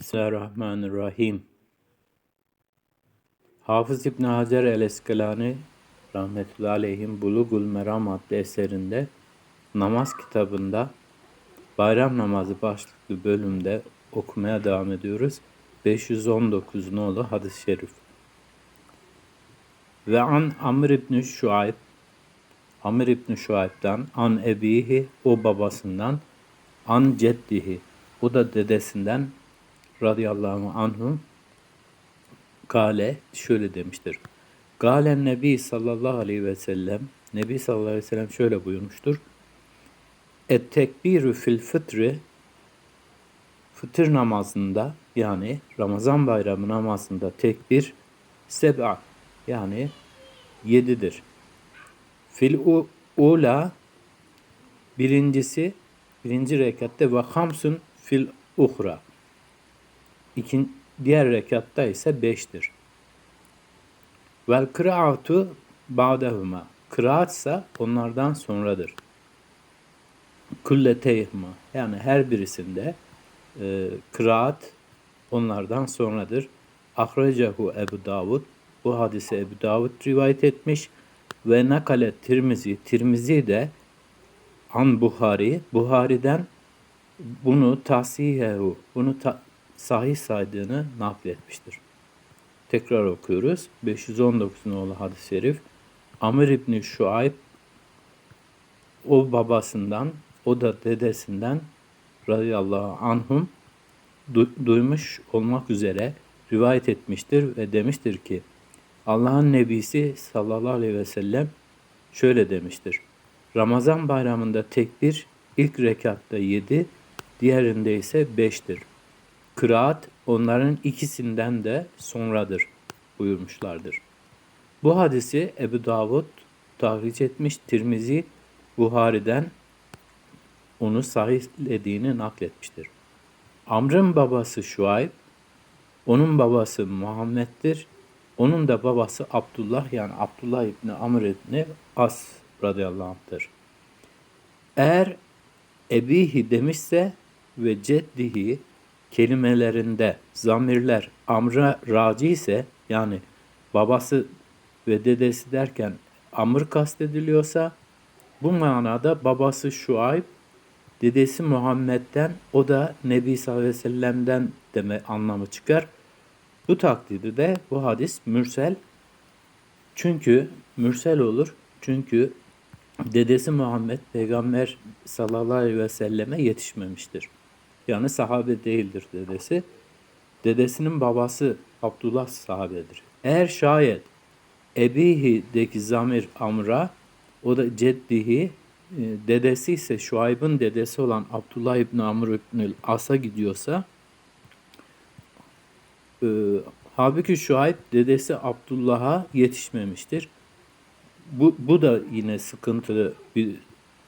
Bismillahirrahmanirrahim. Hafız İbn Hacer el-Eskelani rahmetullahi aleyhim Bulugul Meram adlı eserinde namaz kitabında bayram namazı başlıklı bölümde okumaya devam ediyoruz. 519 nolu hadis-i şerif. Ve an Amr ibn Şuayb Amr ibn Şuayb'dan an ebihi o babasından an ceddihi o da dedesinden radıyallahu anhum Kale şöyle demiştir. Galen Nebi sallallahu aleyhi ve sellem Nebi sallallahu aleyhi ve sellem şöyle buyurmuştur. Et tekbirü fil fıtrı fıtır namazında yani Ramazan bayramı namazında tekbir seb'a yani yedidir. Fil u, ula birincisi birinci rekatte ve hamsun fil uhra. İkin, diğer rekatta ise beştir. Vel kıraatu ba'dehuma. Kıraat onlardan sonradır. Kulleteyhma. Yani her birisinde e, kıraat onlardan sonradır. Ahrecahu Ebu Davud. Bu hadise Ebu Davud rivayet etmiş. Ve nakale Tirmizi. Tirmizi de An Buhari. Buhari'den bunu tasihehu. Bunu ta, sahih saydığını nakletmiştir. Tekrar okuyoruz. 519 nolu hadis-i şerif. Amr İbni Şuayb o babasından, o da dedesinden radıyallahu anhum du- duymuş olmak üzere rivayet etmiştir ve demiştir ki Allah'ın Nebisi sallallahu aleyhi ve sellem şöyle demiştir. Ramazan bayramında tekbir ilk rekatta yedi, diğerinde ise beştir. Kıraat onların ikisinden de sonradır buyurmuşlardır. Bu hadisi Ebu Davud tahric etmiş, Tirmizi Buhari'den onu sahihlediğini nakletmiştir. Amr'ın babası Şuayb, onun babası Muhammed'dir. Onun da babası Abdullah yani Abdullah İbni Amr İbni As radıyallahu anh'tır. Eğer ebihi demişse ve ceddihi kelimelerinde zamirler amra raci ise yani babası ve dedesi derken amr kastediliyorsa bu manada babası Şuayb, dedesi Muhammed'den o da Nebi sallallahu aleyhi ve sellem'den deme anlamı çıkar. Bu takdirde de bu hadis mürsel çünkü mürsel olur. Çünkü dedesi Muhammed peygamber sallallahu aleyhi ve selleme yetişmemiştir. Yani sahabe değildir dedesi. Dedesinin babası Abdullah sahabedir. Eğer şayet Ebihi'deki zamir Amr'a o da ceddihi e, dedesi ise Şuayb'ın dedesi olan Abdullah İbni Amr İbni As'a gidiyorsa e, halbuki Şuayb dedesi Abdullah'a yetişmemiştir. Bu, bu da yine sıkıntılı bir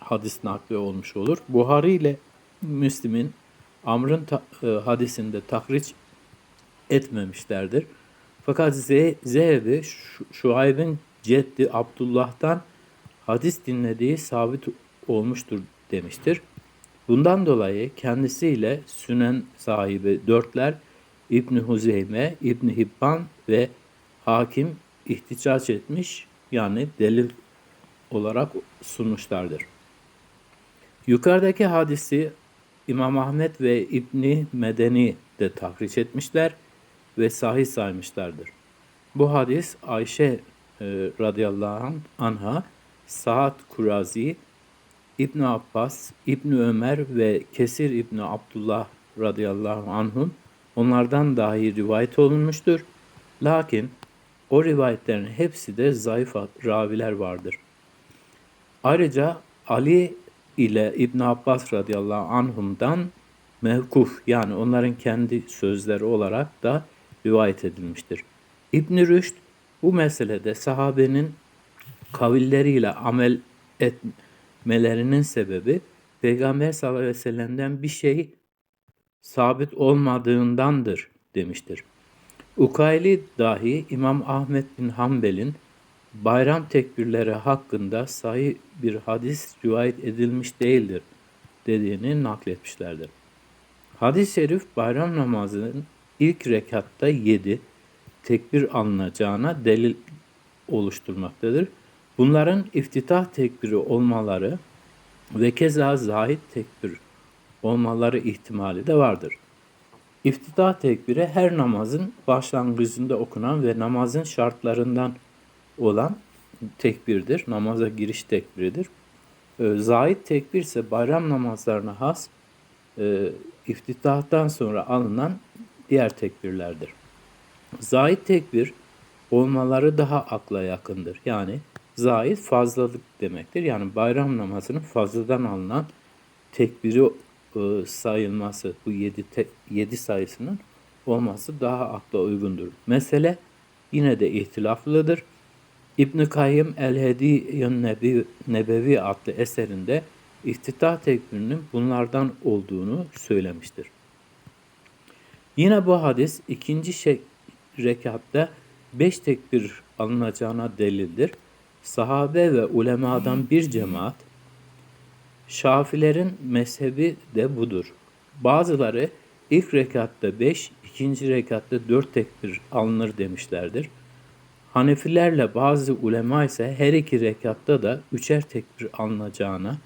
hadis nakli olmuş olur. Buhari ile Müslim'in Amr'ın ta, e, hadisinde tahriç etmemişlerdir. Fakat Zehebi Şuayb'in ceddi Abdullah'tan hadis dinlediği sabit olmuştur demiştir. Bundan dolayı kendisiyle Sünen sahibi dörtler İbni Huzeyme, İbni Hibban ve hakim ihticaç etmiş yani delil olarak sunmuşlardır. Yukarıdaki hadisi İmam Ahmet ve İbni Medeni de tahriş etmişler ve sahih saymışlardır. Bu hadis Ayşe e, radıyallahu anha, Saad Kurazi, İbn Abbas, İbn Ömer ve Kesir İbn Abdullah radıyallahu anhum onlardan dahi rivayet olunmuştur. Lakin o rivayetlerin hepsi de zayıf raviler vardır. Ayrıca Ali ile İbn Abbas radıyallahu anhum'dan mevkuf yani onların kendi sözleri olarak da rivayet edilmiştir. İbn Rüşd bu meselede sahabenin kavilleriyle amel etmelerinin sebebi Peygamber sallallahu aleyhi ve sellem'den bir şey sabit olmadığındandır demiştir. Ukayli dahi İmam Ahmet bin Hanbel'in bayram tekbirleri hakkında sahih bir hadis rivayet edilmiş değildir dediğini nakletmişlerdir. Hadis-i şerif bayram namazının ilk rekatta 7 tekbir alınacağına delil oluşturmaktadır. Bunların iftitah tekbiri olmaları ve keza zahid tekbir olmaları ihtimali de vardır. İftitah tekbiri her namazın başlangıcında okunan ve namazın şartlarından olan tekbirdir. Namaza giriş tekbiridir. Ee, Zahid tekbir ise bayram namazlarına has e, iftitahtan sonra alınan diğer tekbirlerdir. Zahid tekbir olmaları daha akla yakındır. Yani zahid fazlalık demektir. Yani bayram namazının fazladan alınan tekbiri e, sayılması, bu 7 te, yedi sayısının olması daha akla uygundur. Mesele yine de ihtilaflıdır. İbn-i Kayyım El-Hediyyün Nebi, Nebevi adlı eserinde iftitah tekbirinin bunlardan olduğunu söylemiştir. Yine bu hadis ikinci şey, rekatta beş tekbir alınacağına delildir. Sahabe ve ulemadan bir cemaat, Şafilerin mezhebi de budur. Bazıları ilk rekatta beş, ikinci rekatta dört tekbir alınır demişlerdir. Hanefilerle bazı ulema ise her iki rekatta da üçer tekbir alınacağına,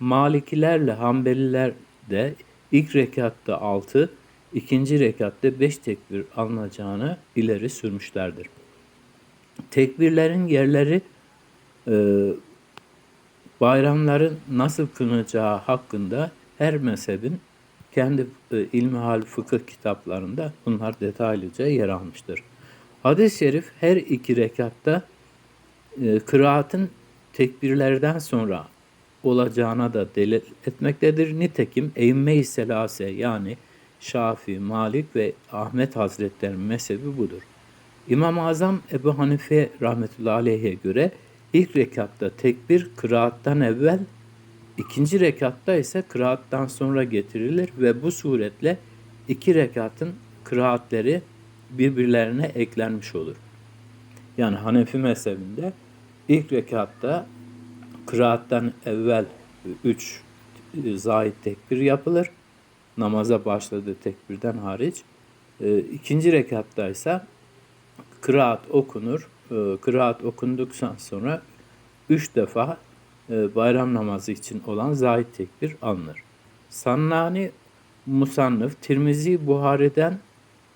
Malikilerle Hanbeliler de ilk rekatta altı, ikinci rekatta beş tekbir alınacağını ileri sürmüşlerdir. Tekbirlerin yerleri e, bayramların nasıl kılınacağı hakkında her mezhebin kendi e, ilmihal fıkıh kitaplarında bunlar detaylıca yer almıştır. Hadis-i şerif her iki rekatta e, kıraatın tekbirlerden sonra olacağına da delil etmektedir. Nitekim Eymme-i Selase yani Şafi, Malik ve Ahmet Hazretleri'nin mezhebi budur. İmam-ı Azam Ebu Hanife rahmetullahi aleyhe göre ilk rekatta tekbir kıraattan evvel, ikinci rekatta ise kıraattan sonra getirilir ve bu suretle iki rekatın kıraatleri birbirlerine eklenmiş olur. Yani Hanefi mezhebinde ilk rekatta kıraattan evvel üç e, zahid tekbir yapılır. Namaza başladığı tekbirden hariç. E, ikinci rekatta ise kıraat okunur. E, kıraat okunduktan sonra üç defa bayram namazı için olan zahid tekbir alınır. Sannani Musannıf Tirmizi Buhari'den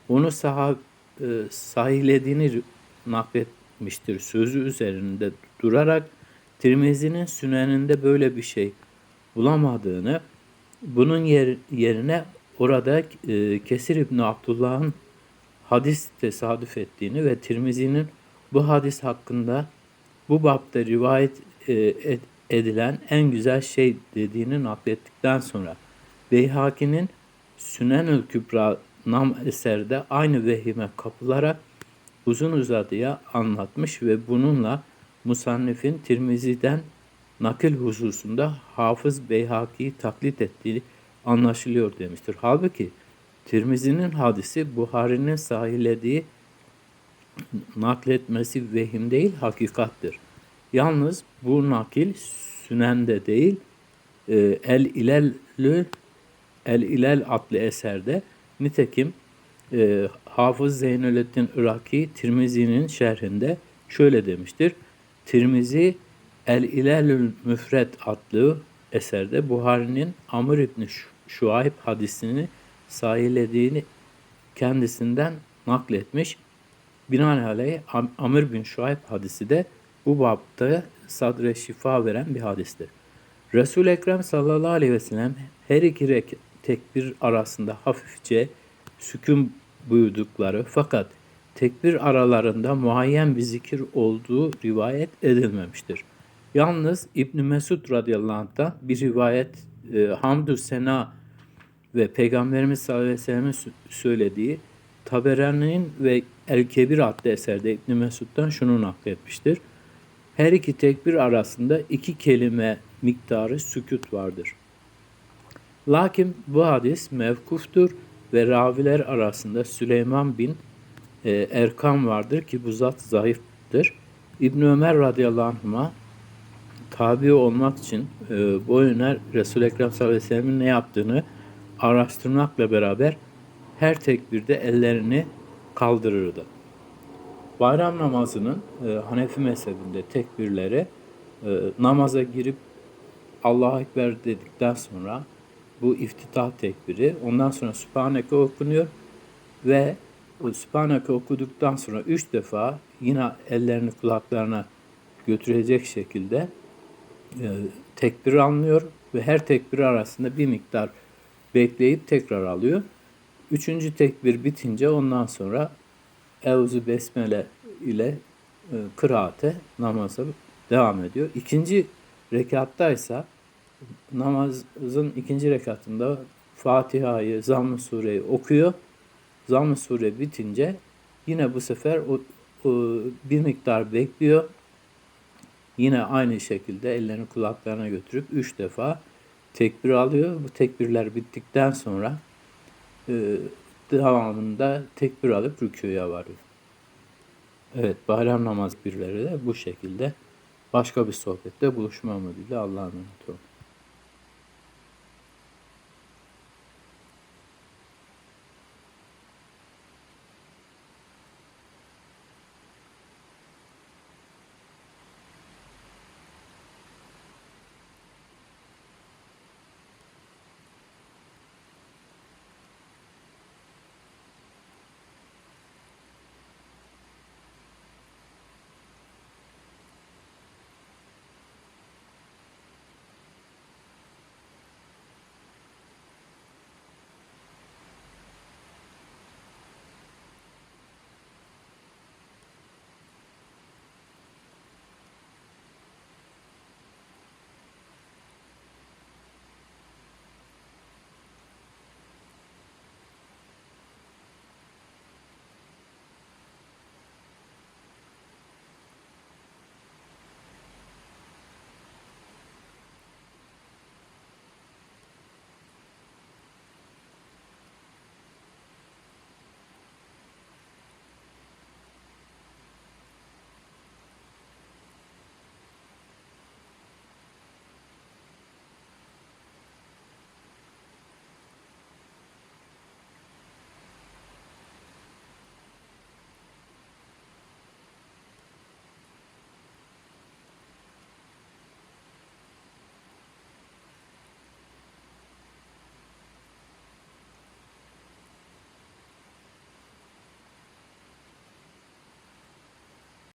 onu sah sahihlediğini nakletmiştir. Sözü üzerinde durarak Tirmizi'nin süneninde böyle bir şey bulamadığını, bunun yer, yerine orada e, Kesir İbni Abdullah'ın hadis tesadüf ettiğini ve Tirmizi'nin bu hadis hakkında bu bapta rivayet e, edilen en güzel şey dediğini naklettikten sonra Beyhaki'nin Sünenül Kübra nam eserde aynı vehime kapılarak uzun uzadıya anlatmış ve bununla Musannif'in Tirmizi'den nakil hususunda Hafız Beyhaki'yi taklit ettiği anlaşılıyor demiştir. Halbuki Tirmizi'nin hadisi Buhari'nin sahilediği nakletmesi vehim değil hakikattir. Yalnız bu nakil Sünen'de değil e, El İlel'lü El İlel adlı eserde nitekim e, Hafız Zeynelüddin Iraki Tirmizi'nin şerhinde şöyle demiştir. Tirmizi El İlelül Müfred adlı eserde Buhari'nin Amr İbni Şuayb hadisini sahilediğini kendisinden nakletmiş. Binaenaleyh Amr bin Şuayb hadisi de bu babda sadre şifa veren bir hadistir. Resul-i Ekrem sallallahu aleyhi ve sellem her iki tekbir arasında hafifçe sükun buyurdukları fakat tekbir aralarında muayyen bir zikir olduğu rivayet edilmemiştir. Yalnız İbn Mesud radıyallahu anh'tan bir rivayet e, hamdü sena ve Peygamberimiz sallallahu aleyhi ve sellem'in söylediği Taberani'nin ve El Kebir adlı eserde İbn Mesud'dan şunu nakletmiştir. Her iki tekbir arasında iki kelime miktarı sükut vardır. Lakin bu hadis mevkuftur ve raviler arasında Süleyman bin e, Erkam vardır ki bu zat zayıftır. İbn Ömer radıyallahu anh'a tabi olmak için e, boyuna Resul-i Ekrem sallallahu aleyhi ve sellem'in ne yaptığını araştırmakla beraber her tekbirde ellerini kaldırırdı. Bayram namazının e, Hanefi mezhebinde tekbirleri e, namaza girip Allahu Ekber dedikten sonra bu iftitah tekbiri ondan sonra Sübhaneke okunuyor ve o Sübhaneke okuduktan sonra üç defa yine ellerini kulaklarına götürecek şekilde e, tekbir alınıyor ve her tekbir arasında bir miktar bekleyip tekrar alıyor. Üçüncü tekbir bitince ondan sonra Evzu Besmele ile e, kıraate namaza devam ediyor. İkinci rekattaysa namazın ikinci rekatında Fatiha'yı, Zamm-ı Sure'yi okuyor. Zamm-ı Sure bitince yine bu sefer o, o bir miktar bekliyor. Yine aynı şekilde ellerini kulaklarına götürüp üç defa tekbir alıyor. Bu tekbirler bittikten sonra e, devamında tekbir alıp rükûya varıyor. Evet, bayram namaz birleri de bu şekilde. Başka bir sohbette buluşma umuduyla Allah'a emanet olun.